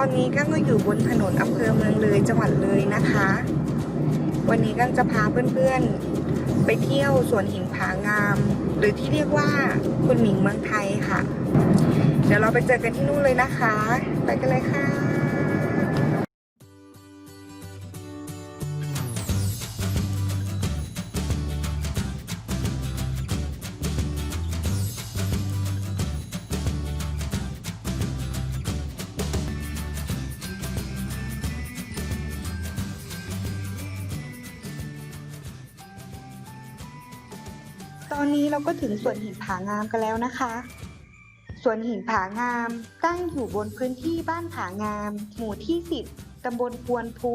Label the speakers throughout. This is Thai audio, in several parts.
Speaker 1: อนนี้กั้งก็อยู่บนถนนอำเภอเมืองเลยจังหวัดเลยนะคะ วันนี้กั้งจะพาเพื่อนๆ ไปเที่ยวสวนหินผางาม หรือที่เรียกว่าคุณหมิงเมืองไทยค่ะ เดี๋ยวเราไปเจอกันที่นู่นเลยนะคะ ไปกันเลยค่ะ ตอนนี้เราก็ถึงสวนหินผางามกันแล้วนะคะ สวนหินผางามตั้งอยู่บนพื้นที่บ้านผางาม หมู่ที่ 10 ตำบลพวนพุ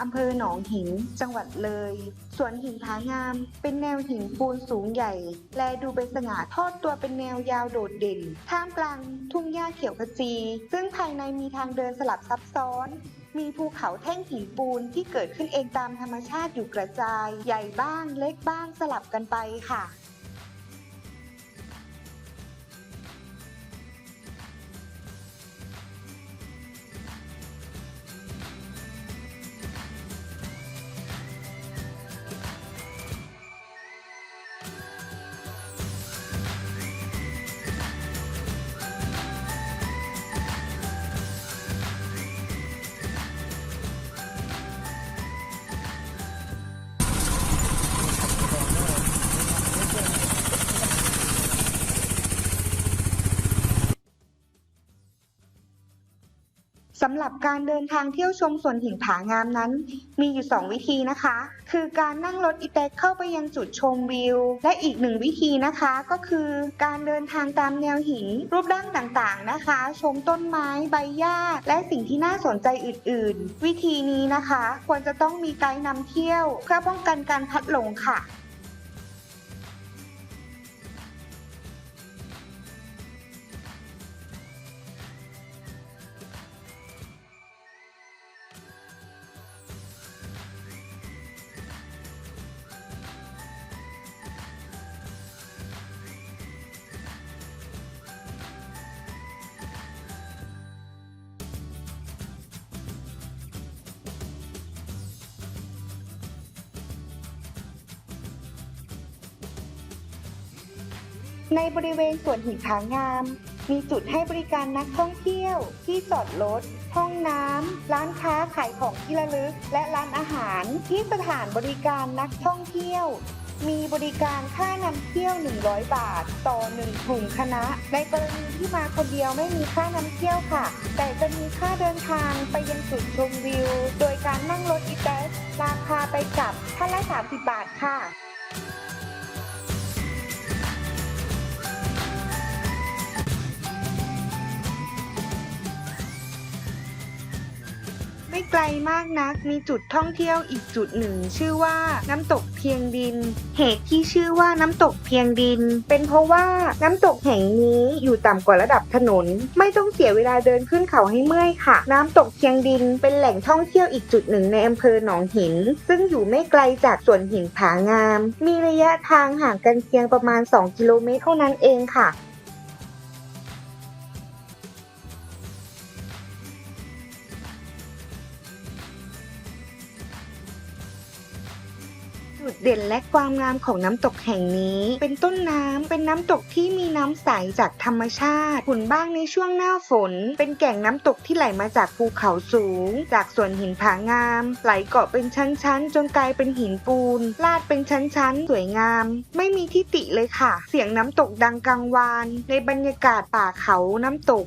Speaker 1: อำเภอหนองหิน จังหวัดเลย สวนหินผางาม เป็นแนวหินปูนสูงใหญ่ แลดูเป็นสง่าทอดตัวเป็นแนวยาวโดดเด่น ท่ามกลางทุ่งหญ้าเขียวขจี ซึ่งภายในมีทางเดินสลับซับซ้อน มีภูเขาแท่งหินปูนที่เกิดขึ้นเองตามธรรมชาติอยู่กระจาย ใหญ่บ้างเล็กบ้างสลับกันไปค่ะ สำหรับการเดินทางเที่ยวชมสวนหินผางามนั้น มีอยู่ 2 วิธีนะคะ คือการนั่งรถอีแตกเข้าไปยังจุดชมวิว และอีกหนึ่งวิธีนะคะก็คือการเดินทางตามแนวหิน รูปร่างต่างๆนะคะ ชมต้นไม้ใบหญ้า และสิ่งที่น่าสนใจอื่น ๆ วิธีนี้นะคะ ควรจะต้องมีไกด์นำเที่ยว เพื่อป้องกันการพัดหลงค่ะ ในบริเวณสวนหินผางาม มีจุดให้บริการนักท่องเที่ยว ที่จอดรถ ห้องน้ำ ร้านค้าขายของที่ระลึก และร้านอาหาร ที่สถานบริการนักท่องเที่ยว มีบริการค่านำเที่ยว 100 บาท ต่อ1กลุ่มคณะ ในกรณีที่มาคนเดียวไม่มีค่านำเที่ยวค่ะ แต่จะมีค่าเดินทางไปยังจุดชมวิว โดยการนั่งรถอีแท็กราคาไปกลับท่านละ 30 บาทค่ะ ไม่ไกลมากนัก มีจุดท่องเที่ยวอีกจุดหนึ่ง ชื่อว่าน้ำตกเพียงดิน เหตุที่ชื่อว่าน้ำตกเพียงดิน เป็นเพราะว่าน้ำตกแห่งนี้อยู่ต่ำกว่าระดับถนน ไม่ต้องเสียเวลาเดินขึ้นเขาให้เมื่อยค่ะ น้ำตกเพียงดิน เป็นแหล่งท่องเที่ยวอีกจุดหนึ่งในอำเภอหนองหิน ซึ่งอยู่ไม่ไกลจากสวนหินผางาม มีระยะทางห่างกันเพียงประมาณ 2 กิโลเมตรเท่านั้นเองค่ะ เด่นและความงามของน้ำตกแห่งนี้ เป็นต้นน้ำเป็นน้ำตกที่มีน้ำใสจากธรรมชาติขุ่นบ้างในช่วงหน้าฝน เป็นแก่งน้ำตกที่ไหลมาจากภูเขาสูง จากส่วนหินผางาม ไหลเกาะเป็นชั้นๆ จนกลายเป็นหินปูน ลาดเป็นชั้นๆ สวยงาม ไม่มีที่ติเลยค่ะ เสียงน้ำตกดังกังวาน ในบรรยากาศป่าเขาน้ำตก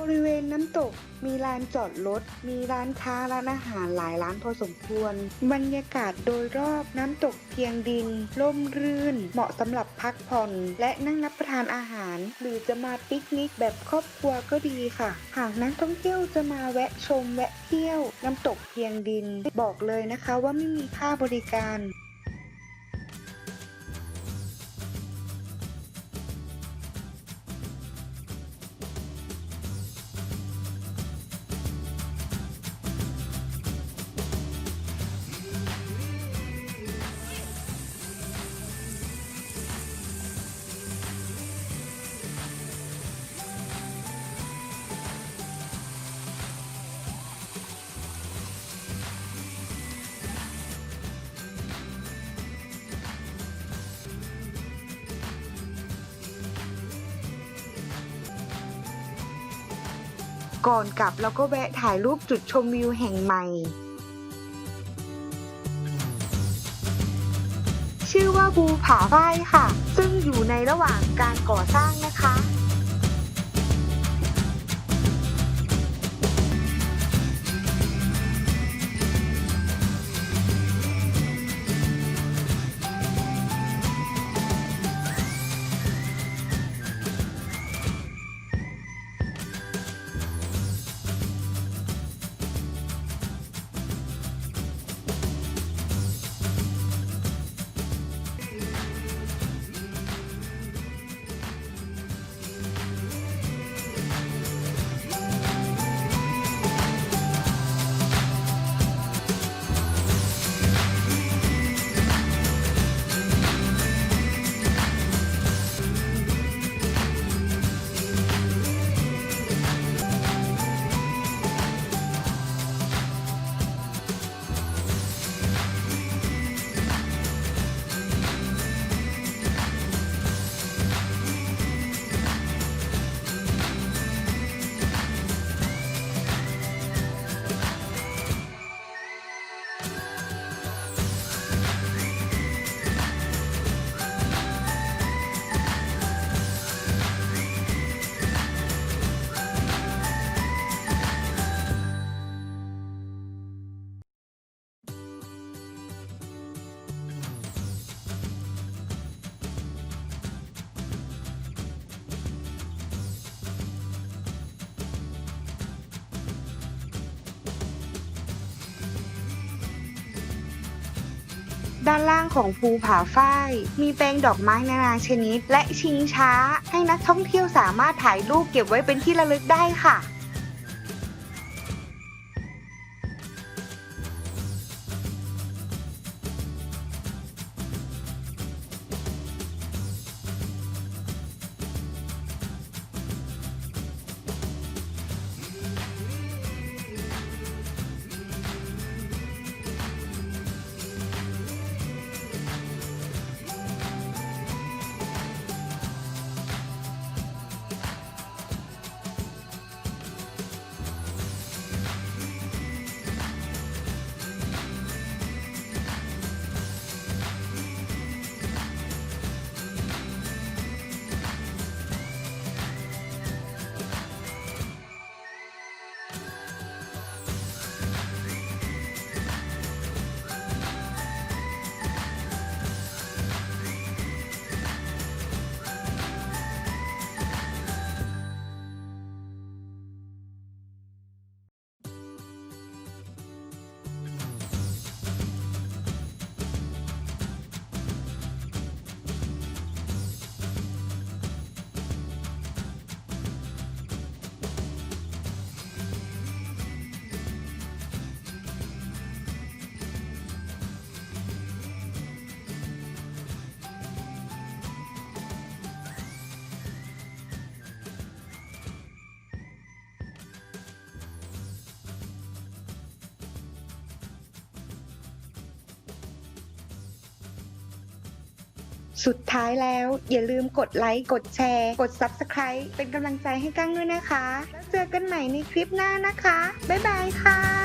Speaker 1: บริเวณน้ำตกมีลานจอดรถ มีร้านค้าร้านอาหารหลายร้านพอสมควร บรรยากาศโดยรอบน้ำตกเพียงดิน ร่มรื่น เหมาะสำหรับพักผ่อน และนั่งรับประทานอาหาร หรือจะมาปิกนิกแบบครอบครัวก็ดีค่ะ หากนักท่องเที่ยวจะมาแวะชมแวะเที่ยว น้ำตกเพียงดิน บอกเลยนะคะว่าไม่มีค่าบริการ ก่อนกลับเราก็แวะถ่ายรูปจุดชมวิวแห่งใหม่ ชื่อว่าภูผาฝ้ายค่ะ ซึ่งอยู่ในระหว่างการก่อสร้างนะคะานล่างของภูผาฝ้าย มีแปลงดอกไม้นานาชนิด และชิงช้า ให้นักท่องเที่ยวสามารถถ่ายรูปเก็บไว้เป็นที่ระลึกได้ค่ะ สุดท้ายแล้วอย่าลืมกดไลค์ กดแชร์ กด Subscribe เป็นกำลังใจให้กั้งด้วยนะคะ แล้วเจอกันใหม่ในคลิปหน้านะคะ บ๊ายบายค่ะ